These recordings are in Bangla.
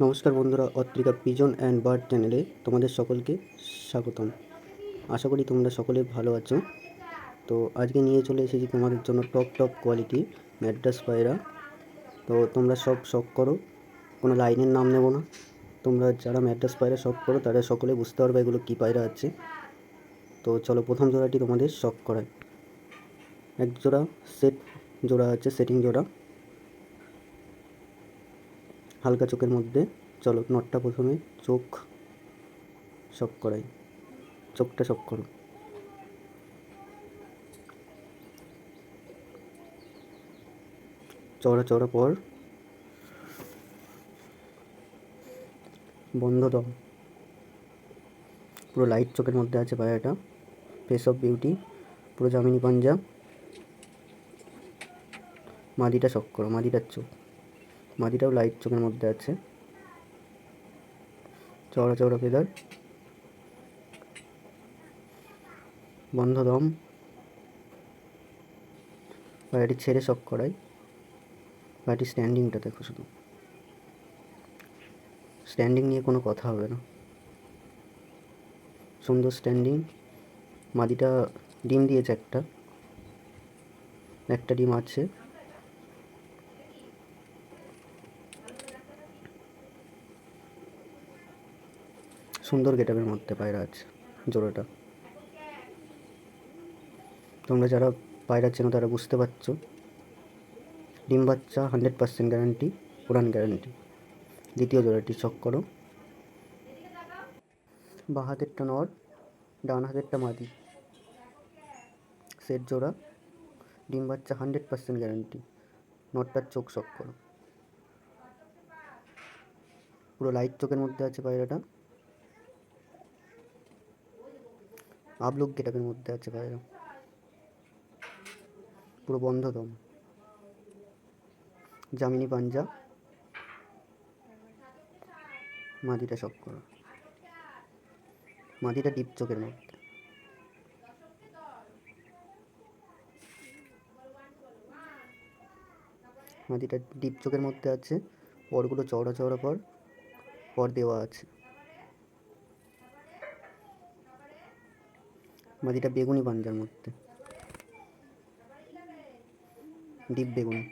নমস্কার বন্ধুরা, অত্রিকা পিজন অ্যান্ড বার্ড চ্যানেলে তোমাদের সকলকে স্বাগতম। আশা করি তোমরা সকলে ভালো আছো। তো আজকে নিয়ে চলে এসেছি তোমাদের জন্য টপ টপ কোয়ালিটি ম্যাড্রাস পায়রা। তো তোমরা সব শখ করো, কোনো লাইনের নাম নেব না। তোমরা যারা ম্যাড্রাস পায়রা শখ করো, তারা সকলে বুঝতে পারবে এগুলো কী পায়রা আছে। তো চলো প্রথম জোড়াটি তোমাদের শখ করায় এক জোড়া সেট জোড়া আছে, সেটিং জোড়া। হালকা চোখের মধ্যে, চলো নটটা প্রথমে চোখ শক করাই। চোখটা শক করো। চড়া চড়া পর বন্ধ দাও। পুরো লাইট চোখের মধ্যে আছে পায়রাটা ফেস অফ বিউটি পুরো জামিনি পাঞ্জা। মাদিটা শক করো, মাদিটার চোখ। মাদিটাও লাইট চোখের মধ্যে আছে। চওড়া চওড়া ফেদার বন্ধ দম পায়রাটি ছেড়ে শক করাই পায়রাটি স্ট্যান্ডিংটা দেখো শুধু। স্ট্যান্ডিং নিয়ে কোনো কথা হবে না। সুন্দর স্ট্যান্ডিং মাদিটা ডিম দিয়েছে একটা। একটা ডিম আছে। সুন্দর গেটাপের মধ্যে পায়রা আছে, জোড়াটা। তোমরা যারা পায়রা চেনো তারা বুঝতে পারছ। ডিম বাচ্চা হান্ড্রেড পার্সেন্ট গ্যারান্টি, উড়ান গ্যারান্টি। দ্বিতীয় জোড়াটি চক করো। বা হাতেরটা নর, ডান হাতেরটা মাদি। সেট জোড়া, ডিম বাচ্চা হান্ড্রেড পার্সেন্ট গ্যারান্টি। নটটার চোখ শক করো। পুরো লাইট চোখের মধ্যে আছে পায়রাটা। আবলুক গেটাপের মধ্যে আছে পায়রা পুরো বন্ধ দম জামিনি পাঞ্জা। মাদিটা শক করো। মাদিটা ডিপ চোখের মধ্যে। মাদিটা ডিপ চোখের মধ্যে আছে। পরগুলো চওড়া চওড়া পর পর দেওয়া আছে। মাদিটা বেগুনি পাঞ্জার মধ্যে। ডিপ বেগুনি।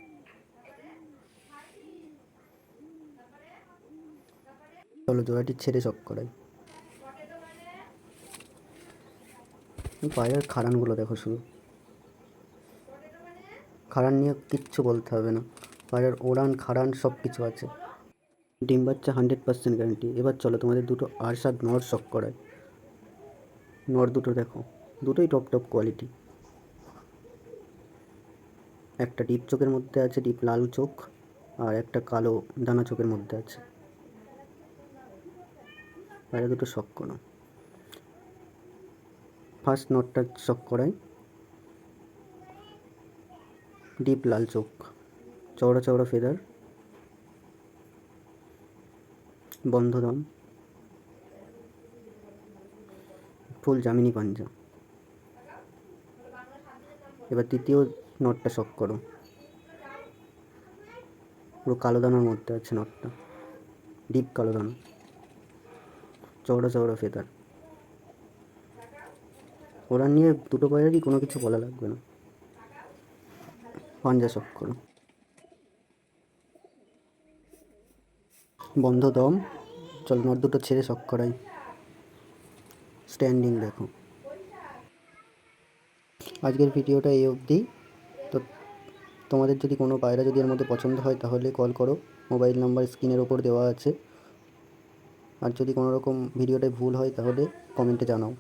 চলো জোড়াটি ছেড়ে চক করাই। পায়ের খাড়ানগুলো দেখো শুধু। খাড়ান নিয়ে কিচ্ছু বলতে হবে না। পায়ের ওড়ান, খাড়ান সব কিছু আছে। ডিম বাচ্চা হান্ড্রেড পার্সেন্ট গ্যারান্টি এবার চলো তোমাদের দুটো আরশাদ নর শক করায় নর দুটো দেখো। দুটোই টপ টপ কোয়ালিটি একটা ডিপ চোখের মধ্যে আছে ডিপ লাল চোখ, আর একটা কালো দানা চোখের মধ্যে আছে। বাইরে দুটো শক করো। ফার্স্ট নটটা শক করাই। ডিপ লাল চোখ। চওড়া চওড়া ফেদার বন্ধ দম। ফুল জামিনি পাঞ্জা এবার তৃতীয় নটটা শক করো। পুরো কালো দানার মধ্যে আছে নটটা ডিপ কালো দানা। চওড়া চওড়া ফেদার ওরা নিয়ে দুটো পায়েরই কোনো কিছু বলা লাগবে না। পাঞ্জা শক করো। বন্ধ দম। চল নট দুটো ছেড়ে শক করাই। স্ট্যান্ডিং দেখো। আজকের ভিডিওটা এই অবধি। তো তোমাদের যদি কোনো পায়রা যদি এর মধ্যে পছন্দ হয়, তাহলে কল করো। মোবাইল নাম্বার স্ক্রিনের ওপর দেওয়া আছে। আর যদি কোনো রকম ভিডিওটায় ভুল হয়, তাহলে কমেন্টে জানাও।